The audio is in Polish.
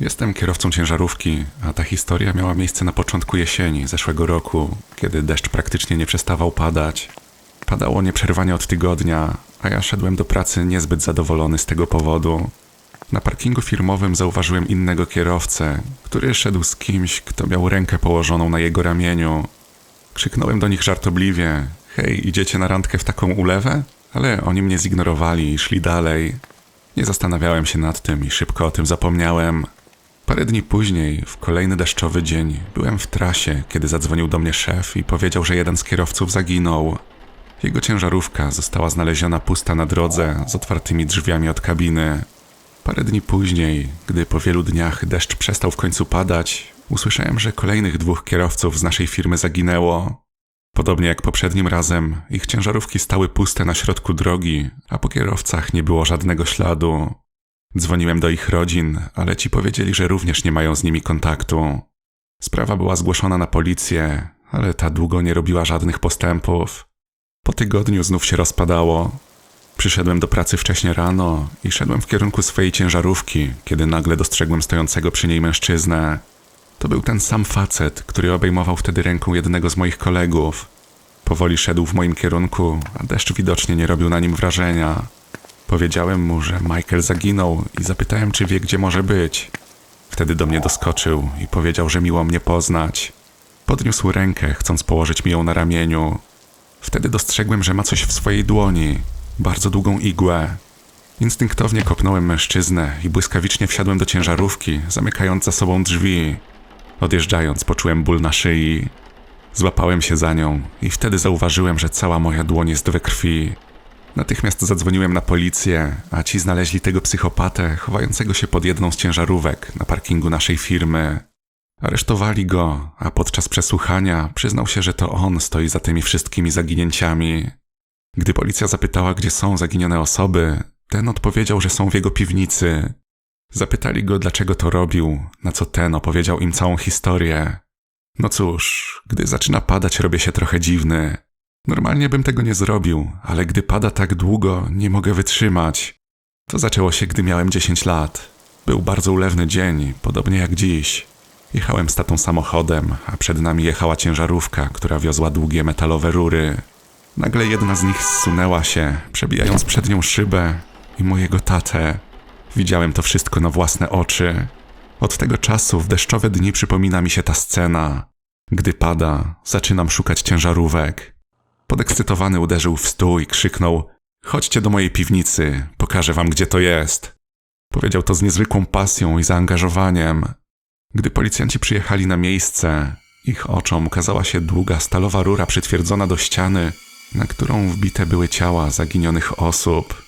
Jestem kierowcą ciężarówki, a ta historia miała miejsce na początku jesieni zeszłego roku, kiedy deszcz praktycznie nie przestawał padać. Padało nieprzerwanie od tygodnia, a ja szedłem do pracy niezbyt zadowolony z tego powodu. Na parkingu firmowym zauważyłem innego kierowcę, który szedł z kimś, kto miał rękę położoną na jego ramieniu. Krzyknąłem do nich żartobliwie: Hej, idziecie na randkę w taką ulewę? Ale oni mnie zignorowali i szli dalej. Nie zastanawiałem się nad tym i szybko o tym zapomniałem. Parę dni później, w kolejny deszczowy dzień, byłem w trasie, kiedy zadzwonił do mnie szef i powiedział, że jeden z kierowców zaginął. Jego ciężarówka została znaleziona pusta na drodze z otwartymi drzwiami od kabiny. Parę dni później, gdy po wielu dniach deszcz przestał w końcu padać, usłyszałem, że kolejnych dwóch kierowców z naszej firmy zaginęło. Podobnie jak poprzednim razem, ich ciężarówki stały puste na środku drogi, a po kierowcach nie było żadnego śladu. Dzwoniłem do ich rodzin, ale ci powiedzieli, że również nie mają z nimi kontaktu. Sprawa była zgłoszona na policję, ale ta długo nie robiła żadnych postępów. Po tygodniu znów się rozpadało. Przyszedłem do pracy wcześnie rano i szedłem w kierunku swojej ciężarówki, kiedy nagle dostrzegłem stojącego przy niej mężczyznę. To był ten sam facet, który obejmował wtedy ręką jednego z moich kolegów. Powoli szedł w moim kierunku, a deszcz widocznie nie robił na nim wrażenia. Powiedziałem mu, że Michael zaginął i zapytałem, czy wie, gdzie może być. Wtedy do mnie doskoczył i powiedział, że miło mnie poznać. Podniósł rękę, chcąc położyć mi ją na ramieniu. Wtedy dostrzegłem, że ma coś w swojej dłoni bardzo długą igłę. Instynktownie kopnąłem mężczyznę i błyskawicznie wsiadłem do ciężarówki, zamykając za sobą drzwi. Odjeżdżając, poczułem ból na szyi. Złapałem się za nią i wtedy zauważyłem, że cała moja dłoń jest we krwi. Natychmiast zadzwoniłem na policję, a ci znaleźli tego psychopatę chowającego się pod jedną z ciężarówek na parkingu naszej firmy. Aresztowali go, a podczas przesłuchania przyznał się, że to on stoi za tymi wszystkimi zaginięciami. Gdy policja zapytała, gdzie są zaginione osoby, ten odpowiedział, że są w jego piwnicy. Zapytali go, dlaczego to robił, na co ten opowiedział im całą historię. No cóż, gdy zaczyna padać, robię się trochę dziwny. Normalnie bym tego nie zrobił, ale gdy pada tak długo, nie mogę wytrzymać. To zaczęło się, gdy miałem 10 lat. Był bardzo ulewny dzień, podobnie jak dziś. Jechałem z tatą samochodem, a przed nami jechała ciężarówka, która wiozła długie metalowe rury. Nagle jedna z nich zsunęła się, przebijając przed nią szybę i mojego tatę. Widziałem to wszystko na własne oczy. Od tego czasu w deszczowe dni przypomina mi się ta scena. Gdy pada, zaczynam szukać ciężarówek. Podekscytowany uderzył w stół i krzyknął: Chodźcie do mojej piwnicy, pokażę wam, gdzie to jest. Powiedział to z niezwykłą pasją i zaangażowaniem. Gdy policjanci przyjechali na miejsce, ich oczom ukazała się długa stalowa rura przytwierdzona do ściany, na którą wbite były ciała zaginionych osób.